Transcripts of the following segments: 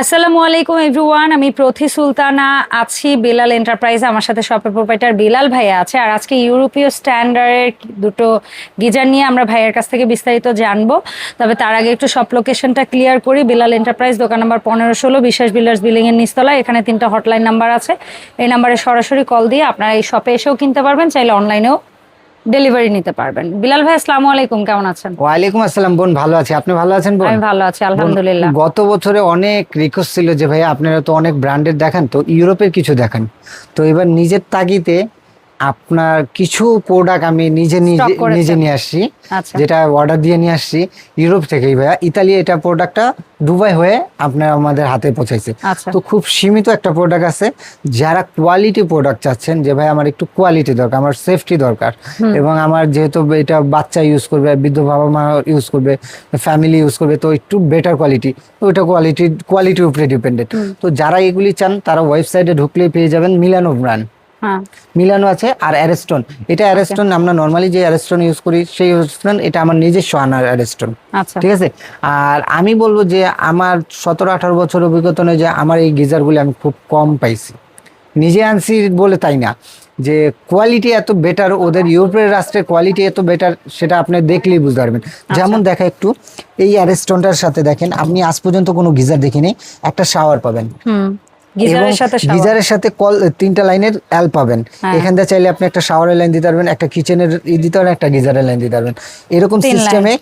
আসসালামু আলাইকুম, এভরিওয়ান। আমি প্রথি সুলতানা আছি বিলাল এন্টারপ্রাইজ। আমার সাথে শপের প্রোপাইটার বিলাল ভাইয়া আছে। আর আজকে ইউরোপীয় স্ট্যান্ডার্ডের দুটো গিজার নিয়ে আমরা ভাইয়ের কাছ থেকে বিস্তারিত জানব। তবে তার আগে একটু সব লোকেশনটা ক্লিয়ার করি। বিলাল এন্টারপ্রাইজ, দোকান নাম্বার পনেরো ষোলো, বিশ্বাস বিল্ডার্স বিল্ডিংয়ের নিচতলায়। এখানে তিনটা হটলাইন নাম্বার আছে। এই নাম্বারে সরাসরি কল দিয়ে আপনারা এই শপে এসেও কিনতে পারবেন। চাইলে অনলাইনেও ডেলিভারি নিতে পারবেন। বিলাল ভাই আসসালামু আলাইকুম কেমন আছেন? ওয়ালাইকুম আসসালাম বোন ভালো আছি। আপনি ভালো আছেন বোন? আমি ভালো আছি আলহামদুলিল্লাহ। গত বছরে অনেক রিকোয়েস্ট ছিল যে ভাই আপনারা তো অনেক ব্র্যান্ডের দেখান তো ইউরোপের কিছু দেখেন। তো এবার নিজের তাগিতে আপনার কিছু প্রোডাক্ট আমি নিজে নিজে নিজে নিয়ে আসছি আচ্ছা। যেটা অর্ডার দিয়ে নিয়ে আসছি ইউরোপ থেকেই ভাইয়া। ইতালি এটা প্রোডাক্টটা দুবাই হয়ে আপনার আমাদের হাতে পৌঁছাইছে। আচ্ছা। তো খুব সীমিত একটা প্রোডাক্ট আছে। যারা কোয়ালিটি প্রোডাক্ট চাচ্ছেন যে ভাই আমার একটু কোয়ালিটি দরকার আমার সেফটি দরকার এবং আমার যেহেতু এটা বাচ্চা ইউজ করবে বৃদ্ধ বাবা মা ইউজ করবে ফ্যামিলি ইউজ করবে তো একটু বেটার কোয়ালিটি ওইটা কোয়ালিটি কোয়ালিটির উপরে ডিপেন্ডেন্ট তো যারা এগুলি চান তারা ওয়েবসাইটে ঢুকলেই পেয়ে যাবেন মিলানো ব্র্যান্ড মিলানো আছে আর অ্যারেস্টন। এটা অ্যারেস্টন আমরা নর্মালি যে অ্যারেস্টন ইউজ করি সেই অ্যারেস্টন এটা আমার নিজস্ব আনার অ্যারেস্টন। আচ্ছা। ঠিক আছে? আর আমি বলব যে আমার সতেরো আঠারো বছর অভিজ্ঞতা নয় যে আমার এই গিজারগুলি আমি খুব কম পাইছি। নিজে আনছি বলে তাই না যে কোয়ালিটি এত বেটার ওদের ইউরোপের রাষ্ট্রের কোয়ালিটি এত বেটার সেটা আপনি দেখলেই বুঝতে পারবেন। যেমন দেখা একটু এই অ্যারেস্টনটার সাথে দেখেন আপনি আজ পর্যন্ত কোনো গিজার দেখিনি একটা শাওয়ার পাবেন। গিজারের সাথে কল তিনটা লাইনের অ্যাল পাবেন। হ্যাঁ। এখান থেকে চাইলে আপনি একটা শাওয়ারের লাইন দিতে পারবেন একটা কিচেনের ই দিতে পারবেন একটা গিজারের লাইন দিতে পারবেন। এরকম সিস্টেমে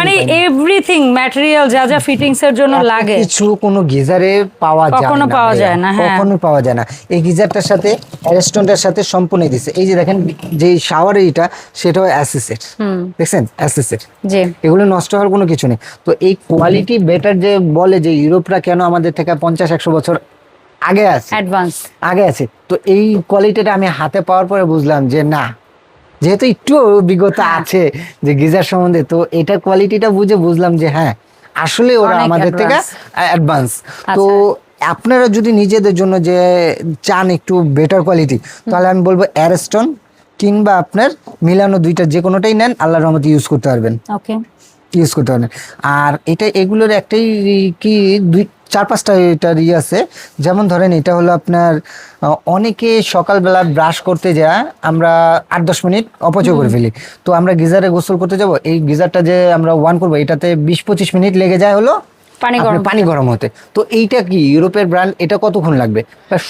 মানে এভরিথিং ম্যাটেরিয়াল যা যা ফিটিংস এর জন্য লাগে। কিছু কোনো গিজারে পাওয়া যায় কখনো না পাওয়া যায় না, হ্যাঁ। কখনো পাওয়া যায় না। এই গিজারটার সাথে অ্যারেস্টনটার সাথে সম্পূর্ণ দিছে। এই যে দেখেন যে শাওয়ার এইটা সেটাও অ্যাসিসের হুম। দেখছেন? অ্যাসিসের জি। এগুলো নষ্ট হওয়ার কোনো কিছু নেই। তো এই কোয়ালিটি বেটার যে বলে যে ইউরোপরা কেন আমাদের থেকে পঞ্চাশ একশো বছর আগে আছে। অ্যাডভান্স আগে আছে। তো এই কোয়ালিটিটা আমি হাতে পাওয়ার পরে বুঝলাম যে না যেহেতু একটু অভিজ্ঞতা হ্যাঁ। আছে যে গিজার সম্বন্ধে তো এটার কোয়ালিটিটা বুঝে বুঝলাম যে হ্যাঁ আসলে ওরা আমাদের থেকে অ্যাডভান্স তো আচ্ছা। আপনারা যদি নিজেদের জন্য যে চান একটু বেটার কোয়ালিটি তাহলে আমি বলব অ্যারেস্টন কিংবা আপনার মিলানো দুইটা যে কোনোটাই নেন আল্লাহর রহমতে ইউজ করতে পারবেন। ওকে ইউজ করতে পারেন। আর এটা এগুলোর একটাই কি দুই চার পাঁচটা এটার ইয়ে আছে। যেমন ধরেন এটা হলো আপনার অনেকে সকালবেলা ব্রাশ করতে যায় আমরা আট দশ মিনিট অপচয় করে ফেলি। তো আমরা গিজারে গোসল করতে যাব এই গিজারটা যে আমরা ওয়ান করব এটাতে বিশ পঁচিশ মিনিট লেগে যায় হলো পানি গরম পানি গরম হতে। তো এইটা কি ইউরোপের ব্র্যান্ড এটা কতক্ষণ লাগবে?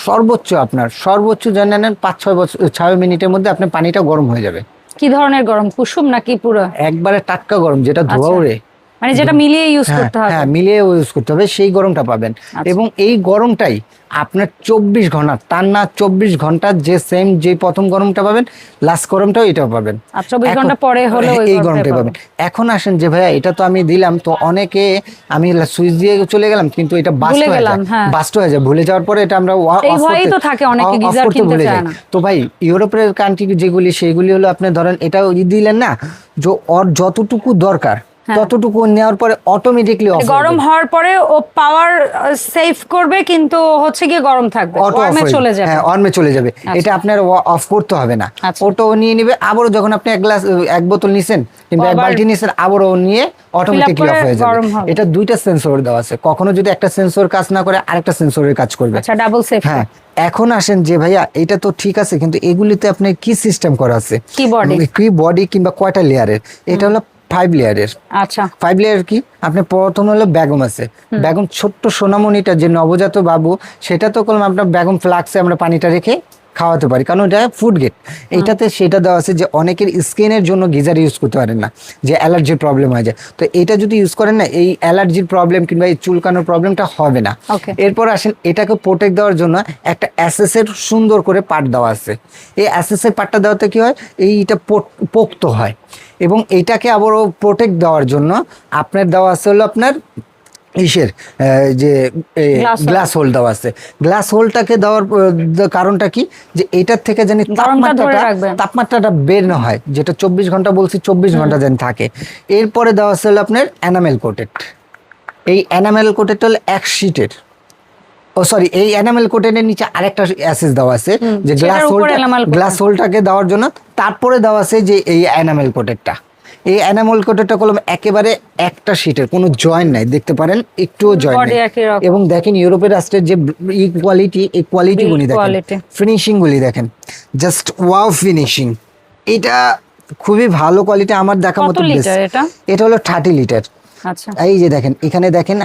সর্বোচ্চ আপনার সর্বোচ্চ জানেন নেন পাঁচ ছয় বছর ছয় মিনিটের মধ্যে আপনার পানিটা গরম হয়ে যাবে। কি ধরনের গরম? কুসুম নাকি পুরো? একবারে টাটকা গরম যেটা ধোয়া রে ওড়ে। মানে যেটা মিলিয়ে ইউজ হ্যাঁ, করতে হবে হ্যাঁ মিলিয়ে ইউজ করতে হবে সেই গরমটা পাবেন আচ্ছা। এবং এই গরমটাই আপনার চব্বিশ ঘণ্টা তার না চব্বিশ ঘণ্টা যে সেম যে প্রথম গরমটা পাবেন লাস্ট গরমটাও এটাও পাবেন আর চব্বিশ ঘণ্টা পরে হলে এই গরমটাই পাবেন। এখন আসেন যে ভাইয়া এটা তো আমি দিলাম তো অনেকে আমি সুইচ দিয়ে চলে গেলাম কিন্তু এটা বাস্ট হয়ে যায় হ্যাঁ। বাস্ট হয়ে যায় ভুলে যাওয়ার পরে এটা আমরা ভয়েই করতে- তো থাকে অনেকে গিজার কিনতে চায়। না। তো ভাই ইউরোপের কান্ট্রি যেগুলি সেগুলি হলো আপনি ধরেন এটাও দিলেন না যে ওর যতটুকু দরকার। ততটুকু নেওয়ার পরে অটোমেটিকলি গরম হওয়ার পরে ও পাওয়ার সেভ করবে কিন্তু হচ্ছে গিয়ে গরম থাকবে। অটো গরমে চলে যাবে। হ্যাঁ অনমে চলে যাবে। এটা আপনার অফ করতে হবে না। আচ্ছা। ওটাও নিয়ে নিবে। আবারও যখন আপনি এক গ্লাস এক বোতল নিছেন কিংবা এক বালতি নিছেন আবারও নিয়ে অটোমেটিকলি অফ হয়ে যাবে। এটা দুইটা সেন্সর দেওয়া আছে। কখনো যদি একটা সেন্সর কাজ না করে আরেকটা সেন্সরের কাজ করবে। আচ্ছা ডাবল সেভ হ্যাঁ এখন আসেন যে ভাইয়া এটা তো ঠিক আছে কিন্তু এগুলিতে আপনার কি সিস্টেম করা আছে? কি বডি কি বডি কিংবা কয়টা লেয়ারের এটা হলো ফাইভ লেয়ারের আচ্ছা। ফাইভ লেয়ার কি? আপনি প্রথম হলো বেগম আছে। বেগম ছোট্ট সোনামণিটা যে নবজাত বাবু সেটা তো করলাম আপনার বেগম ফ্লাক্সে আমরা পানিটা রেখে খাওয়াতে পারি। কারণ এটা ফুড গেট এটাতে সেটা দেওয়া আছে যে অনেকের স্কিনের জন্য গিজার ইউজ করতে পারেন না যে অ্যালার্জির প্রবলেম হয়ে যায়। তো এটা যদি ইউজ করেন না এই অ্যালার্জির প্রবলেম কিংবা এই চুলকানোর প্রবলেমটা হবে না। এরপর আসেন এটাকে প্রোটেক্ট দেওয়ার জন্য একটা অ্যাসেসের সুন্দর করে পাট দেওয়া আছে। এই অ্যাসেসের পাটটা দেওয়াতে কি হয়? এইটা পোক্ত হয়। এবং এইটাকে আবারও প্রোটেক্ট দেওয়ার জন্য আপনার দেওয়া আছে হলো আপনার ইসের যে গ্লাস হোল দেওয়া আছে। গ্লাস হোলটাকে দেওয়ার কারণটা কি? যে এটার থেকে জানি তাপমাত্রাটা। তাপমাত্রাটা বের না হয় যেটা চব্বিশ ঘণ্টা বলছি চব্বিশ ঘণ্টা যেন থাকে। এরপরে দেওয়া আছে হলো আপনার অ্যানামেল কোটেড এই অ্যানামেল কোটেডটা হলো এক শিটের ও সরি এই অ্যানামেল কোটেনের নিচে আরেকটা অ্যাসেস দেওয়া আছে যে গ্লাস হোলটা গ্লাস হোলটাকে দেওয়ার জন্য তারপরে দেওয়া আছে যে এই অ্যানামেল কোটেডটা এই অ্যানামল কোটেডটা কলম একেবারে একটা শীটের কোনো জয়েন্ট নাই দেখতে পারেন একটুও জয়েন্ট নেই। এবং দেখেন ইউরোপের রাষ্ট্রের যে ই কোয়ালিটি এই কোয়ালিটি গুলি দেখেন quality। ফিনিশিং গুলি দেখেন জাস্ট ওয়াও ফিনিশিং এটা খুবই ভালো কোয়ালিটি আমার দেখা মতো এটা? হলো থার্টি লিটার এই যে দেখেন এখানে দেখেন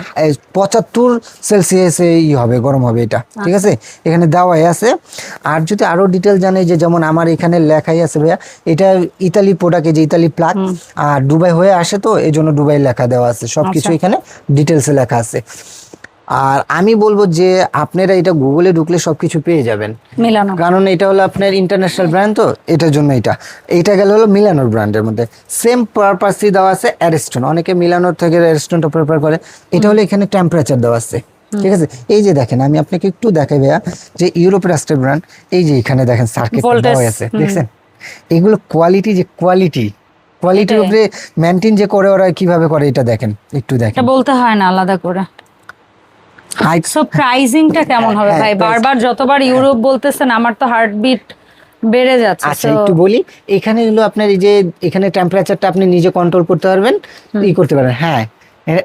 পঁচাত্তর সেলসিয়াস ই হবে গরম হবে এটা ঠিক আছে? এখানে দেওয়াই আছে। আর যদি আরও ডিটেল জানে যে যেমন আমার এখানে লেখাই আছে ভাইয়া এটা ইতালি প্রোডাক্ট যে ইতালি প্লাগ আর দুবাই হয়ে আসে তো এই জন্য দুবাই লেখা দেওয়া আছে সবকিছু আচ্ছা। এখানে ডিটেলসে লেখা আছে। আর আমি বলব যে আপনারা এটা গুগলে ঢুকলে সবকিছু পেয়ে যাবেন। মিলানো। কারণ এটা হলো আপনার ইন্টারন্যাশনাল ব্র্যান্ড তো এটার জন্য এটা। এটা গেল হলো মিলানোর ব্র্যান্ডের মধ্যে। সেম পারপাসই দেওয়া আছে অ্যারেস্টন অনেকে মিলানোর থেকে অ্যারেস্টনটা প্রেফার করে। এটা হলো এখানে টেম্পারেচার দেওয়া আছে। ঠিক আছে? এই যে দেখেন আমি আপনাকে একটু দেখাই ভাইয়া যে ইউরোপ রাষ্ট্রের ব্র্যান্ড এই যে এখানে দেখেন সার্কিট দেওয়া আছে। দেখছেন? এগুলো কোয়ালিটি যে কোয়ালিটি কোয়ালিটির। উপরে মেনটেন যে করে ওরা কীভাবে করে এটা দেখেন। একটু দেখেন। বলতে হয় না আলাদা করে। হাই সো প্রাইজিংটা কেমন হবে হ্যাঁ, ভাই? বারবার যতবার ইউরোপ বলতেছেন আমার তো হার্টবিট বেড়ে যাচ্ছে আচ্ছা একটু বলি এখানে হলো আপনার এই যে এখানে টেম্পারেচারটা আপনি নিজে কন্ট্রোল করতে পারবেন ই করতে পারেন হ্যাঁ।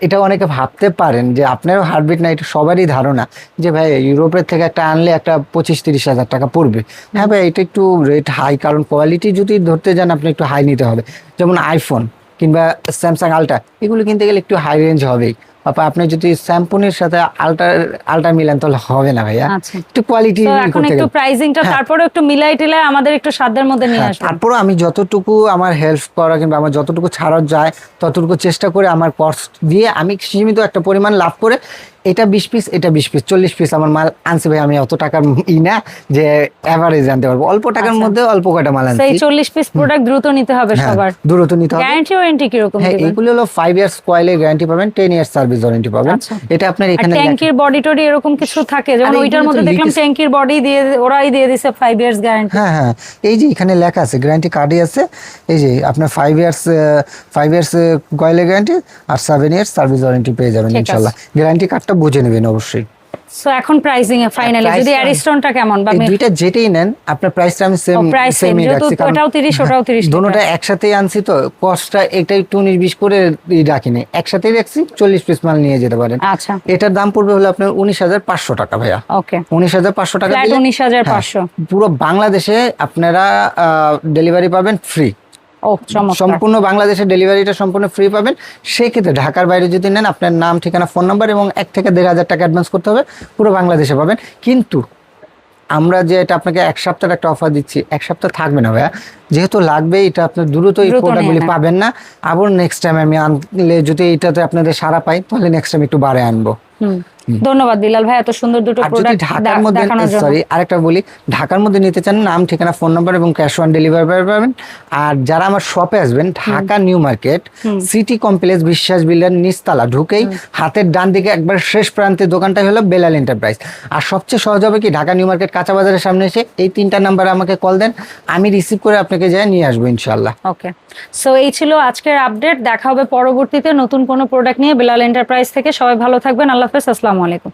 এটা অনেকে ভাবতে পারেন যে আপনারও হার্টবিট না এটা সবারই ধারণা যে ভাই ইউরোপের থেকে একটা আনলে একটা পঁচিশ তিরিশ হাজার টাকা পড়বে। হ্যাঁ ভাই এটা একটু রেট হাই কারণ কোয়ালিটি যদি ধরতে যান আপনি একটু হাই নিতে হবে। যেমন আইফোন কিংবা স্যামসাং আলট্রা এগুলো কিনতে গেলে একটু হাই রেঞ্জ হবেই। আপা আপনি যদি স্যাম্পনের সাথে আলট্রা আলটা মিলান তাহলে হবে না ভাইয়া আচ্ছা। একটু কোয়ালিটি এখন একটু প্রাইজিংটা হ্যাঁ। তারপরে একটু মিলাই টিলাই আমাদের একটু সাধ্যের মধ্যে নিয়ে আসবে আসবেন আমি যতটুকু আমার হেল্প করা কিংবা আমার যতটুকু ছাড়ার যায় ততটুকু চেষ্টা করে আমার কস্ট দিয়ে আমি সীমিত একটা পরিমাণ লাভ করে এটা বিশ পিস এটা বিশ পিস চল্লিশ পিস আমার মাল আনছি ভাই আমি অত টাকার ই না যে অ্যাভারেজ আনতে পারব। অল্প টাকার আচ্ছা। মধ্যে অল্প কয়টা মাল সেই আনছি। চল্লিশ পিস প্রোডাক্ট দ্রুত নিতে হবে হ্যাঁ সবার। দূরত্ব নিতে হবে। গ্যারান্টি ওয়ারেন্টি কীরকম হ্যাঁ এগুলো হলো ফাইভ ইয়ার্স কয়েলের গ্যারান্টি পাবেন টেন ইয়ার্স সার্ভিস ওয়ারেন্টি পাবেন। আচ্ছা। এটা আপনার এখানে ট্যাঙ্কির বডি টডি এরকম কিছু থাকে? যেমন ওইটার মধ্যে দেখলাম ট্যাঙ্কির বডি দিয়ে ওরাই দিয়ে দিছে ফাইভ ইয়ার্স গ্যারান্টি হ্যাঁ হ্যাঁ। এই যে এখানে লেখা আছে গ্যারান্টি কার্ডই আছে। এই যে আপনার ফাইভ ইয়ার্স ফাইভ ইয়ার্স কয়েলের গ্যারান্টি আর সেভেন ইয়ার্স সার্ভিস ওয়ারেন্টি পেয়ে যাবেন। ইনশাল্লাহ। গ্যারান্টি কার্ডটা বুঝে নেবেন অবশ্যই। সো এখন প্রাইসিং এ ফাইনালি price যদি অ্যারিস্টনটা কেমন বা এই দুইটা যেটাই নেন আপনার প্রাইসটা আমি সেম সেমই রাখছি। কারণ ওটাও 30, ওটাও 30 টাকা। দোনোটা একসাথে আনছি তো কস্টটা এটা একটু উনিশ বিশ করে ই রাখিনি। একসাথেই রাখছি চল্লিশ পিস মাল নিয়ে যেতে পারেন। আচ্ছা। এটার দাম পড়বে হলো আপনার উনিশ হাজার পাঁচশো টাকা ভাইয়া। ওকে উনিশ হাজার পাঁচশো টাকা ফ্ল্যাট দিলে- উনিশ হাজার হ্যাঁ, পাঁচশো। পুরো বাংলাদেশে আপনারা ডেলিভারি পাবেন ফ্রি সম্পূর্ণ বাংলাদেশের ডেলিভারিটা সম্পূর্ণ ফ্রি পাবেন। সেক্ষেত্রে ঢাকার বাইরে যদি নেন আপনার নাম ঠিকানা ফোন নাম্বার এবং এক থেকে দেড় হাজার টাকা অ্যাডভান্স করতে হবে পুরো বাংলাদেশে পাবেন। কিন্তু আমরা যে এটা আপনাকে এক সপ্তাহের একটা অফার দিচ্ছি এক সপ্তাহ থাকবে না ভাইয়া। যেহেতু লাগবে এটা আপনার দ্রুত এই প্রোডাক্টগুলি পাবেন না। আবার নেক্সট টাইম আমি আনলে যদি এটাতে আপনাদের সারা পাই তাহলে নেক্সট টাইম একটু বাড়ে আনব। ধন্যবাদ বিলাল ভাই এত সুন্দর দুটো প্রোডাক্ট ঢাকার মধ্যে সরি আরেকটা বলি ঢাকার মধ্যে নিতে চান নাম ঠিকানা ফোন নাম্বার এবং ক্যাশ অন ডেলিভারি পাবেন আর যারা আমার শপে আসবেন Dhaka New Market City Complex Biswas builder নিচতলা ঢুকেই হাতের ডান দিকে একবার শেষ প্রান্তের দোকানটা হলো বেলাল এন্টারপ্রাইজ আর সবচেয়ে সহজ হবে কি ঢাকা নিউ মার্কেট কাঁচা বাজারের সামনে এসে এই তিনটা নাম্বারে আমাকে কল দেন আমি রিসিভ করে আপনাকে যাই নিয়ে আসব ইনশাল্লাহ ওকে সো এই ছিল আজকের আপডেট দেখা হবে পরবর্তীতে নতুন কোনো প্রোডাক্ট নিয়ে বেলাল এন্টারপ্রাইজ থেকে। সবাই ভালো থাকবেন আল্লাহ হাফেজ আসসালামু আলাইকুম।